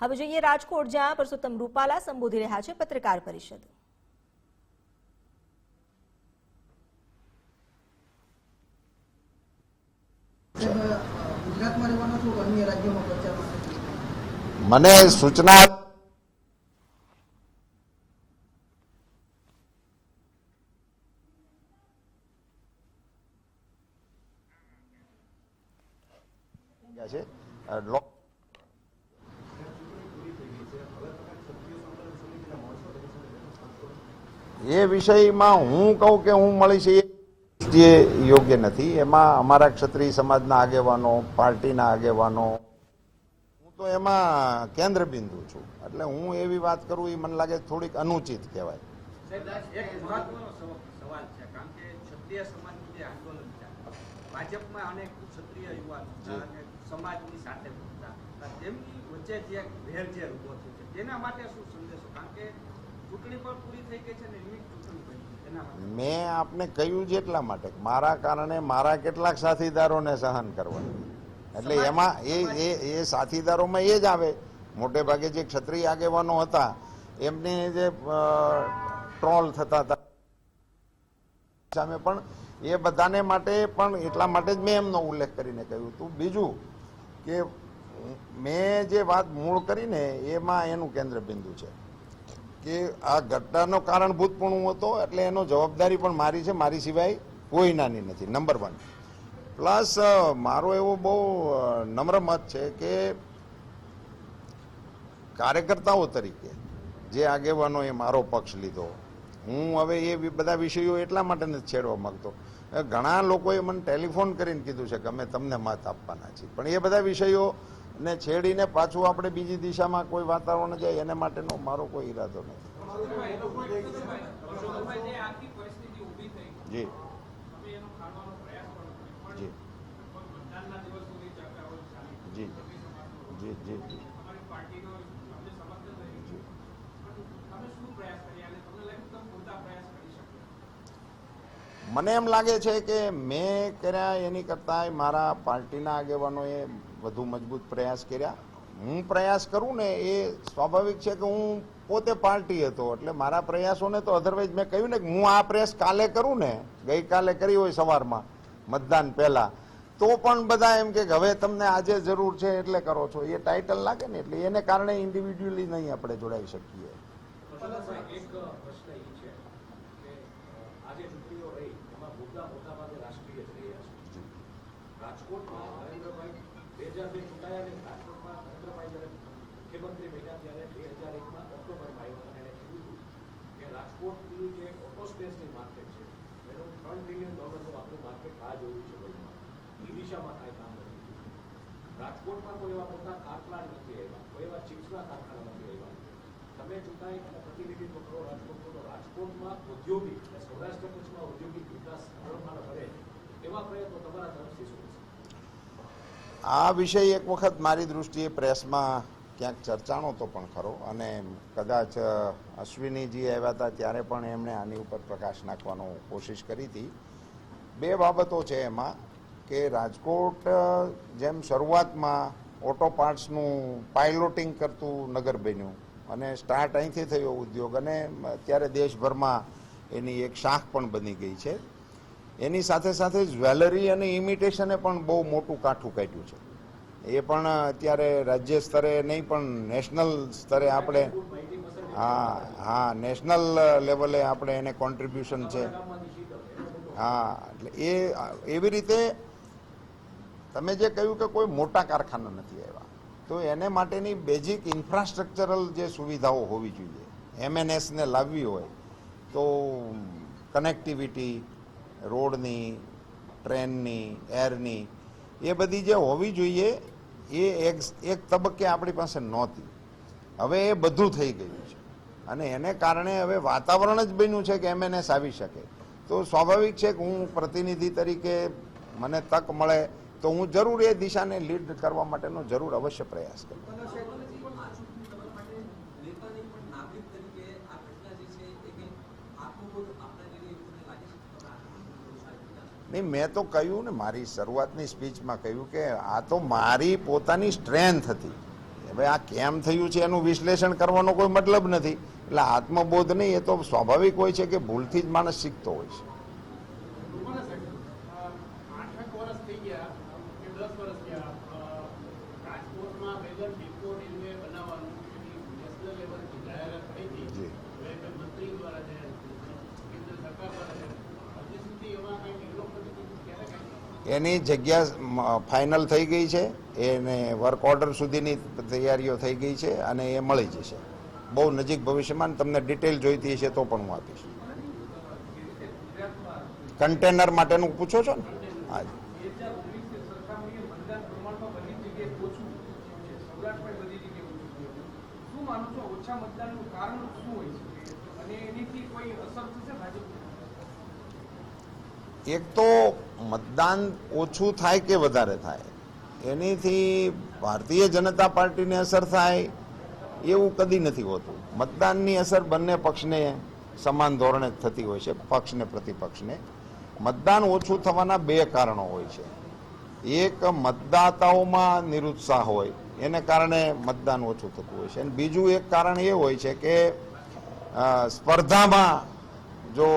હવે જોઈએ રાજકોટ જ્યાં પરસોત્તમ રૂપાલા સંબોધી રહ્યા છે પત્રકાર પરિષદ. મને સૂચના છે. એ વિષયમાં હું કહું કે હું મળીશ એ જે યોગ્ય નથી. એમાં અમારા ક્ષત્રિય સમાજના આગેવાનો પાર્ટીના આગેવાનો હું તો એમાં કેન્દ્ર બિંદુ છું. એટલે હું એવી વાત કરું એ મને લાગે થોડીક અનુચિત કહેવાય. જે ભાજપમાં અનેક ક્ષત્રિય યુવાનો સમાજની સાથે તેમની વચ્ચે જે ભેરઝેર ઊભો થયો છે તેના માટે શું સંદેશો? કારણ કે મેં આપને કહ્યું છે એટલા માટે મારા કારણે મારા કેટલાક સાથીદારોને સહન કરવાનું. એટલે એમાં એ એ એ સાથીદારોમાં એ જ આવે. મોટે ભાગે જે ક્ષત્રિય આગેવાનો હતા એમને જે ટ્રોલ થતા હતા. સામે પણ એ બધાને માટે પણ એટલા માટે જ મેં એમનો ઉલ્લેખ કરીને કહ્યું હતું. બીજું કે મેં જે વાત મૂળ કરીને એમાં એનું કેન્દ્ર બિંદુ છે. કે આ ઘટનાનો કારણભૂત પણ હું હતો, એટલે એનો જવાબદારી પણ મારી છે, મારી સિવાય કોઈ નાની નથી નંબર વન પ્લસ મારો એવો બહુ નમ્ર મત છે કે કાર્યકર્તાઓ તરીકે જે આગેવાનો એ મારો પક્ષ લીધો, હું હવે એ બધા વિષયો એટલા માટે નથી છેડવા માંગતો. ઘણા લોકોએ મને ટેલિફોન કરીને કીધું છે કે અમે તમને મત આપવાના છીએ. પણ એ બધા વિષયો ને છેડીને પાછું આપણે બીજી દિશામાં કોઈ વાતાવરણ જાય, એને માટેનો મારો કોઈ ઈરાદો નથી. જી. જી. જી. જી જી જી. મને એમ લાગે છે કે મેં કર્યા એની કરતાં મારા પાર્ટીના આગેવાનોએ વધુ મજબૂત પ્રયાસ કર્યા. હું પ્રયાસ કરું ને એ સ્વાભાવિક છે કે હું પોતે પાર્ટી હતો, એટલે મારા પ્રયાસોને તો અધરવાઇઝ મેં કહ્યું ને કે હું આ પ્રયાસ કાલે કરું ને, ગઈકાલે કરી હોય સવારમાં, મતદાન પહેલાં. તો પણ બધા એમ કે હવે તમને આજે જરૂર છે એટલે કરો છો. એ ટાઇટલ લાગે ને એટલે એને કારણે ઇન્ડિવિજ્યુઅલી નહીં આપણે જોડાઈ શકીએ એક પ્રશ્ન એ છે કે આજે ચૂંટણીઓ રહી એમાં મુદ્દા મોટાભાગે રાષ્ટ્રીય જ રહ્યા છે રાજકોટમાં નરેન્દ્રભાઈ બે હજાર ને રાજકોટમાં નરેન્દ્રભાઈ જ્યારે મુખ્યમંત્રી બન્યા ત્યારે બે હજાર એકમાં ઓક્ટોબરમાં આવ્યા અને કીધું હતું કે રાજકોટની જે ઓટો સ્પેસની માર્કેટ છે, એનું ત્રણ ટ્રિલિયન ડોલરનું આપણું માર્કેટ આ જોયું છે વર્લ્ડમાં એ દિશામાં કામ નથી. રાજકોટમાં કોઈ એવા મોટા કારખાના નથી આવ્યા, કોઈ એવા ચિપ્સના કારખાના નથી આવ્યા. તમે ચૂંટાઈ અને પ્રતિનિધિત્વ કરો તો રાજકોટમાં ઔદ્યોગિક અને સૌરાષ્ટ્ર કચ્છમાં ઔદ્યોગિક વિકાસ હરણફાળ ભરે એવા પ્રયત્નો તમારા તરફથી શું આ વિષય એક વખત મારી દૃષ્ટિએ પ્રેસમાં ક્યાંક ચર્ચાણો તો પણ ખરો અને કદાચ અશ્વિનીજી આવ્યા હતા ત્યારે પણ એમણે આની ઉપર પ્રકાશ નાખવાનો કોશિશ કરી હતી. બે બાબતો છે એમાં કે રાજકોટ જેમ શરૂઆતમાં ઓટો પાર્ટ્સનું પાઇલોટિંગ કરતું નગર બન્યું અને સ્ટાર્ટ અહીંથી થયો ઉદ્યોગ અને અત્યારે દેશભરમાં એની એક શાખ પણ બની ગઈ છે. એની સાથે સાથે જ્વેલરી અને ઇમિટેશને પણ બહુ મોટું કાઠું કાઢ્યું છે. એ પણ અત્યારે રાજ્ય સ્તરે નહીં, પણ નેશનલ સ્તરે આપણે, હા હા નેશનલ લેવલે આપણે એને કોન્ટ્રીબ્યુશન છે. હા, એટલે એ, એવી રીતે તમે જે કહ્યું કે કોઈ મોટા કારખાના નથી આવ્યા, તો એને માટેની બેઝિક ઇન્ફ્રાસ્ટ્રક્ચરલ જે સુવિધાઓ હોવી જોઈએ. એમએનએસને લાવવી હોય, તો કનેક્ટિવિટી રોડની, ટ્રેનની એરની એ બધી જે હોવી જોઈએ, એ એક એક તબક્કે આપણી પાસે નહોતી. હવે એ બધું થઈ ગયું છે. અને એને કારણે હવે વાતાવરણ જ બન્યું છે કે એમએનએસ આવી શકે. તો સ્વાભાવિક છે કે હું પ્રતિનિધિ તરીકે મને તક મળે, તો હું જરૂર એ દિશાને લીડ કરવા માટેનો જરૂર અવશ્ય પ્રયાસ કરું. નહીં, મેં તો કહ્યું ને, મારી શરૂઆતની સ્પીચમાં કહ્યું કે આ તો મારી પોતાની સ્ટ્રેન્થ હતી. હવે આ કેમ થયું છે એનું વિશ્લેષણ કરવાનો કોઈ મતલબ નથી. એટલે આત્મબોધ નહીં, એ તો સ્વાભાવિક હોય છે કે ભૂલથી જ માણસ શીખતો હોય છે રૂપાલા સાહેબ, અ, આઠેક વર્ષ થઈ ગયા કે દસ વર્ષ થયા અ, રાજકોટમાં વેગન ડિપો રેલવે બનાવવાનું એની નેશનલ લેવલથી જાહેરાત થઈ હતી જી. હવે તે મંત્રી દ્વારા જાહેરાત થઈ છે. કેન્દ્ર સરકાર દ્વારા જાહેરાત થઈ છે. હજી સુધી એમાં કંઈ ડેવલપમેન્ટ ક્યારે કાંઈ એની જગ્યા ફાઇનલ થઈ ગઈ છે. એને વર્ક ઓર્ડર સુધીની તૈયારીઓ થઈ ગઈ છે અને એ મળી જશે. બહુ નજીક ભવિષ્યમાં તમને ડિટેલ જોઈતી હશે તો પણ હું આપીશ. કન્ટેનર માટેનું પૂછો છો ને? હા એક તો મતદાન ઓછું થાય કે વધારે થાય? એનીથી ભારતીય જનતા પાર્ટીને અસર થાય એવું કદી નથી હોતું. મતદાનની અસર બંને પક્ષને સમાન ધોરણે થતી હોય છે પક્ષને પ્રતિપક્ષને. મતદાન ઓછું થવાના બે કારણો હોય છે. એક, મતદાતાઓમાં નિરુત્સાહ હોય, એને કારણે મતદાન ઓછું થતું હોય છે. અને બીજું એક કારણ એ હોય છે કે સ્પર્ધામાં જો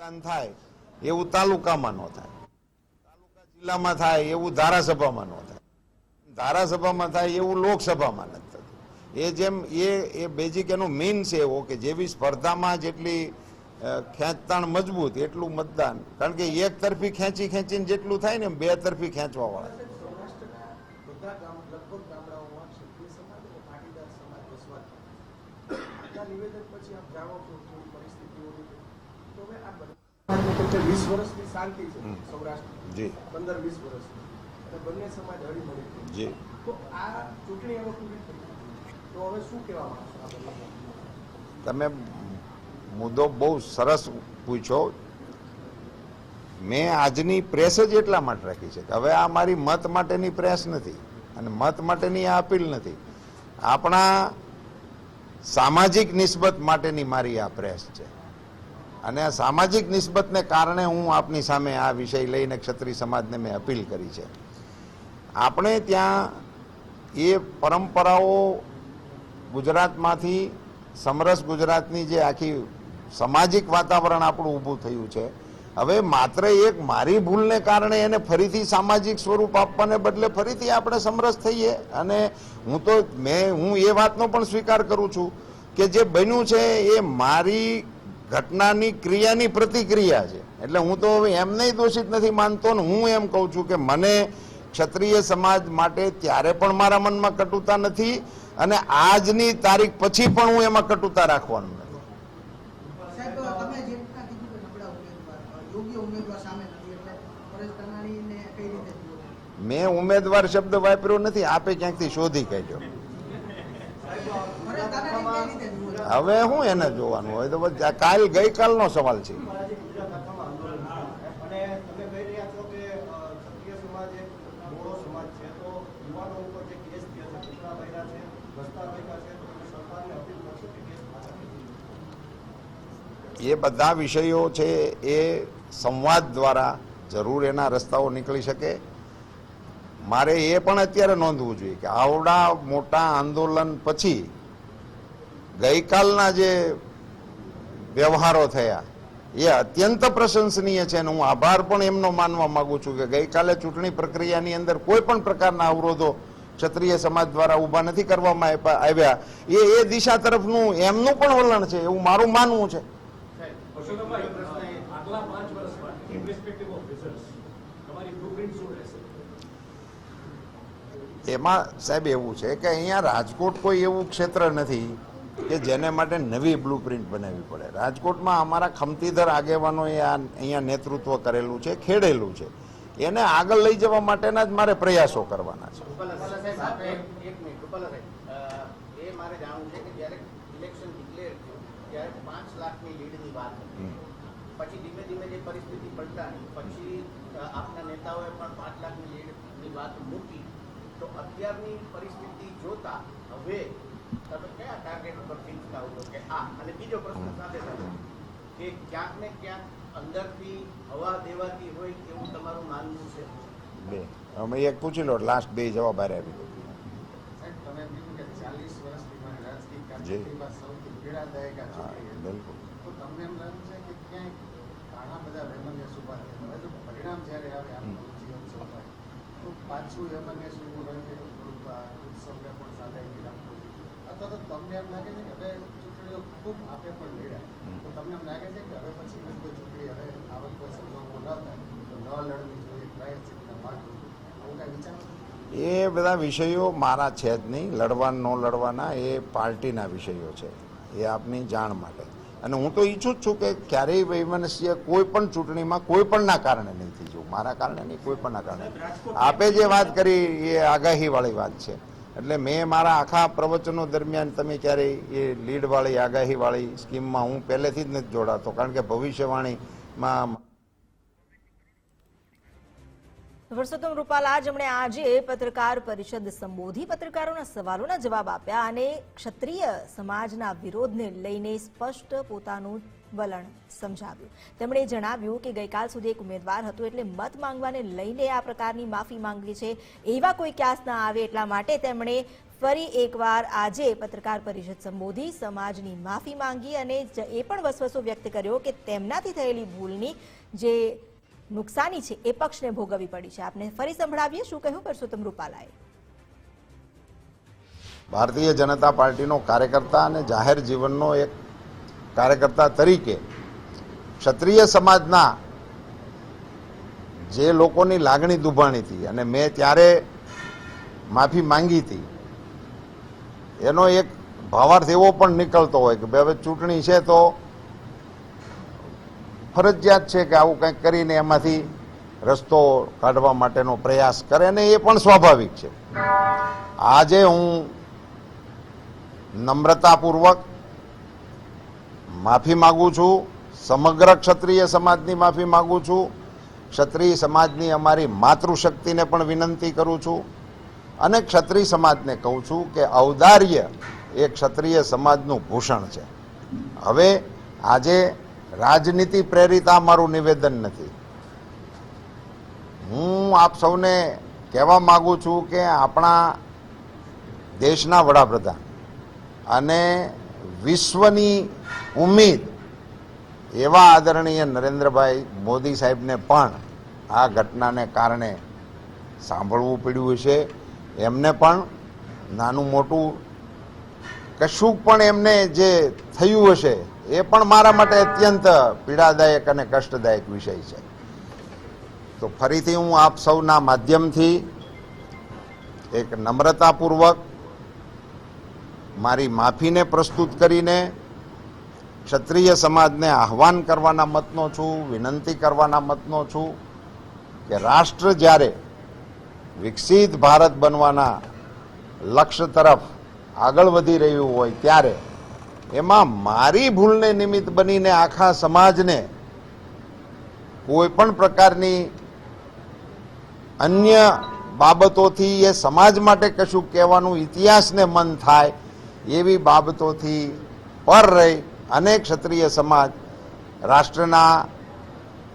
મતદાન થાય, એવું તાલુકામાં ન થાય. તાલુકા જિલ્લામાં થાય, એવું ધારાસભામાં ન થાય. ધારાસભામાં થાય, એવું લોકસભામાં નથી થતું. એ જેમ, એ એ બેઝિક એનું મીન છે એવો કે જેવી સ્પર્ધામાં જેટલી ખેંચતાણ મજબૂત એટલું મતદાન. કારણ કે એક તરફી ખેંચી ખેંચીને જેટલું થાય ને બે તરફી ખેંચવા વાળા નિવેદન પછી આપ જાણો છો કેવી પરિસ્થિતિઓની છે. તો હવે આ બધા સમાજને વીસ વર્ષની શાંતિ છે સૌરાષ્ટ્ર જી. પંદર વીસ વર્ષની અને બંને સમાજ હળી મળી જી. તો આ ચૂંટણી હવે પૂરી થઈ તો હવે શું કહેવા માંગશો આ બંને તમે મુદ્દો બહુ સરસ પૂછો. મેં આજની પ્રેસ જ એટલા માટે રાખી છે કે હવે આ મારી મત માટેની પ્રેસ નથી અને મત માટેની આ અપીલ નથી. આપણા સામાજિક નિસ્બત માટેની મારી આ પ્રેસ છે. અને આ સામાજિક નિસ્બતને કારણે હું આપની સામે આ વિષય લઈને ક્ષત્રિય સમાજને મેં અપીલ કરી છે. આપણે ત્યાં એ પરંપરાઓ ગુજરાતમાંથી, સમરસ ગુજરાતની જે આખી સામાજિક વાતાવરણ આપણું ઊભું થયું છે, હવે માત્ર એક મારી ભૂલને કારણે એને ફરીથી સામાજિક સ્વરૂપ આપવાને બદલે ફરીથી આપણે સમરસ થઈએ અને હું તો, મેં, હું એ વાતનો પણ સ્વીકાર કરું છું કે જે બન્યું છે એ મારી ઘટનાની ક્રિયાની પ્રતિક્રિયા છે. એટલે હું તો હવે એમને દોષિત નથી માનતો ને હું એમ કહું છું કે મને ક્ષત્રિય સમાજ માટે ત્યારે પણ મારા મનમાં કટુતા નથી અને આજની તારીખ પછી પણ હું એમાં કટુતા રાખવાનું નથી? મેં ઉમેદવાર શબ્દ વાપર્યો નથી આપે ક્યાંકથી શોધી કાઢ્યો? હવે હું એને જોવાનું હોય તો કાલ ગઈકાલનો સવાલ છે? એ બધા વિષયો છે એ સંવાદ દ્વારા જરૂર એના રસ્તાઓ નીકળી શકે. મારે એ પણ અત્યારે નોંધવું જોઈએ કે આવડા મોટા આંદોલન પછી ગઈકાલના જે વ્યવહારો થયા એ અત્યંત પ્રશંસનીય છે અને હું આભાર પણ એમનો માનવા માંગુ છું કે ગઈકાલે ચૂંટણી પ્રક્રિયાની અંદર કોઈ પણ પ્રકારના અવરોધો ક્ષત્રિય સમાજ દ્વારા ઊભા નથી કરવામાં આવ્યા. એ એ દિશા તરફનું એમનું પણ વલણ છે એવું મારું માનવું છે. એમાં સાહેબ એવું છે કે અહીંયા રાજકોટ કોઈ એવું ક્ષેત્ર નથી કે જેને માટે નવી બ્લુપ્રિન્ટ બનાવવી પડે. રાજકોટમાં અમારા ખમતીધર આગેવાનોએ આ અહીંયા નેતૃત્વ કરેલું છે ખેડેલું છે. એને આગળ લઈ જવા માટેના જ મારે પ્રયાસો કરવાના છે. પછી ધીમે ધીમે જે પછી આપના નેતાઓએ પણ પાંચ લાખની લીડની વાત મૂકી. તો અત્યારની પરિસ્થિતિ જોતા હવે તમે કયા ટાર્ગેટ ઉપર ચિંતા છો કે આ અને બીજો પ્રશ્ન સાથે સાથે કે ક્યાંક ને ક્યાંક અંદરથી હવા દેવાતી હોય એવું તમારું માનવું છે બે અમે એક પૂછી લો લાસ્ટ બે જવાબ હારે આપી દો સાહેબ તમે એમ કીધું કે ચાલીસ વર્ષથી મારી રાજકીય જી. કારકિર્દીમાં સૌથી પીડાદાયક આ હા ચૂંટણી હતી. બિલકુલ તો તમને એમ લાગે છે કે ક્યાંય ઘણા બધા રેમન્યસ ઉભા થયા હવે જો પરિણામ જ્યારે આવે આપણું જીવન સફળ તો પાછું રેમન્યસ ઊભું રહે છે થોડુંક આ ઉત્સવને પણ સાદાઈથી રાખવું એ બધા વિષયો મારા છે જ નહીં. લડવા ન લડવાના એ પાર્ટીના વિષયો છે. એ આપની જાણ માટે. અને હું તો ઈચ્છું જ છું કે ક્યારેય વૈમનસ્ય કોઈ પણ ચૂંટણીમાં કોઈ પણના કારણે નહીં થઈ જવું. મારા કારણે નહીં કોઈ પણના કારણે આપે જે વાત કરી એ આગાહીવાળી વાત છે. એટલે મેં મારા આખા પ્રવચનો દરમિયાન તમે ક્યારેય એ લીડવાળી, આગાહીવાળી સ્કીમમાં હું પહેલેથી જ નથી જોડાતો, કારણ કે ભવિષ્યવાણીમાં પરસોત્તમ રૂપાલા જેમણે આજે પત્રકાર પરિષદ સંબોધી પત્રકારોના સવાલોના જવાબ આપ્યા અને ક્ષત્રિય સમાજના વિરોધને લઈને સ્પષ્ટ પોતાનું વલણ સમજાવ્યું. તેમણે જણાવ્યું કે ગઈકાલ સુધી એક ઉમેદવાર હતો એટલે મત માંગવાને લઈને આ પ્રકારની માફી માંગવી છે. એવા કોઈ ક્યાસ ના આવે એટલા માટે તેમણે ફરી એકવાર આજે પત્રકાર પરિષદ સંબોધી સમાજની માફી માંગી અને એ પણ વસવસો વ્યક્ત કર્યો કે તેમનાથી થયેલી ભૂલની જે નુકસાની છે એ પક્ષને ભોગવવી પડી છે. આપને ફરી સંભળાવીએ શું કહ્યું? પરસોત્તમ રૂપાલાએ ભારતીય જનતા પાર્ટીનો કાર્યકર્તા અને જાહેર જીવનનો એક કાર્યકર્તા તરીકે ક્ષત્રિય સમાજના જે લોકોની લાગણી દુભાણી હતી અને મેં ત્યારે માફી માંગી હતી, એનો એક ભાવાર્થ એવો પણ નીકળતો હોય કે ભાઈ હવે ચૂંટણી છે તો ફરજિયાત છે કે આવું કંઈક કરીને એમાંથી રસ્તો કાઢવા માટેનો પ્રયાસ કરે અને એ પણ સ્વાભાવિક છે. આજે હું નમ્રતાપૂર્વક માફી માગું છું, સમગ્ર ક્ષત્રિય સમાજની માફી માગું છું, ક્ષત્રિય સમાજની અમારી માતૃશક્તિને પણ વિનંતી કરું છું અને ક્ષત્રિય સમાજને કહું છું કે ઔદાર્ય એ ક્ષત્રિય સમાજનું ભૂષણ છે. હવે આજે રાજનીતિ પ્રેરિત આ મારું નિવેદન નથી. હું આપ સૌને કહેવા માગું છું કે આપણા દેશના વડાપ્રધાન અને વિશ્વની ઉમ્મીદ એવા આદરણીય નરેન્દ્રભાઈ મોદી સાહેબને પણ આ ઘટનાને કારણે સાંભળવું પડ્યું છે એમને પણ નાનું મોટું કશું પણ એમને જે થયું હશે એ પણ મારા માટે અત્યંત પીડાદાયક અને કષ્ટદાયક વિષય છે. તો ફરીથી હું આપ સૌના માધ્યમથી એક નમ્રતાપૂર્વક મારી માફીને પ્રસ્તુત કરીને ક્ષત્રિય સમાજને આહવાન કરવાના મતનો છું, વિનંતી કરવાના મતનો છું કે રાષ્ટ્ર જ્યારે વિકસિત ભારત બનવાના લક્ષ્ય તરફ આગળ વધી રહ્યું હોય ત્યારે એમાં મારી ભૂલને નિમિત્ત બનીને આખા સમાજને કોઈ પણ પ્રકારની અન્ય બાબતોથી એ સમાજ માટે કશું કહેવાનું ઇતિહાસને મન થાય એવી બાબતોથી પર રહી અને ક્ષત્રિય સમાજ રાષ્ટ્રના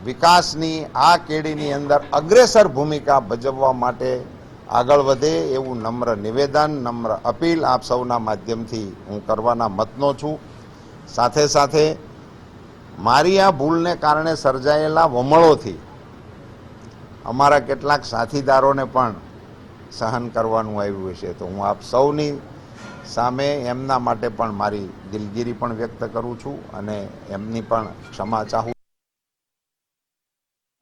વિકાસની આ કેડીની અંદર અગ્રેસર ભૂમિકા ભજવવા માટે આગળ વધે એવું નમ્ર નિવેદન, નમ્ર અપીલ આપ સૌના માધ્યમથી હું કરવાના મતનો છું. સાથે સાથે મારી આ ભૂલને કારણે સર્જાયેલા વમળોથી અમારા કેટલાક સાથીદારોને પણ સહન કરવાનું આવ્યું હશે. તો હું આપ સૌની સામે એમના માટે પણ મારી દિલગીરી પણ વ્યક્ત કરું છું અને એમની પણ ક્ષમા ચાહું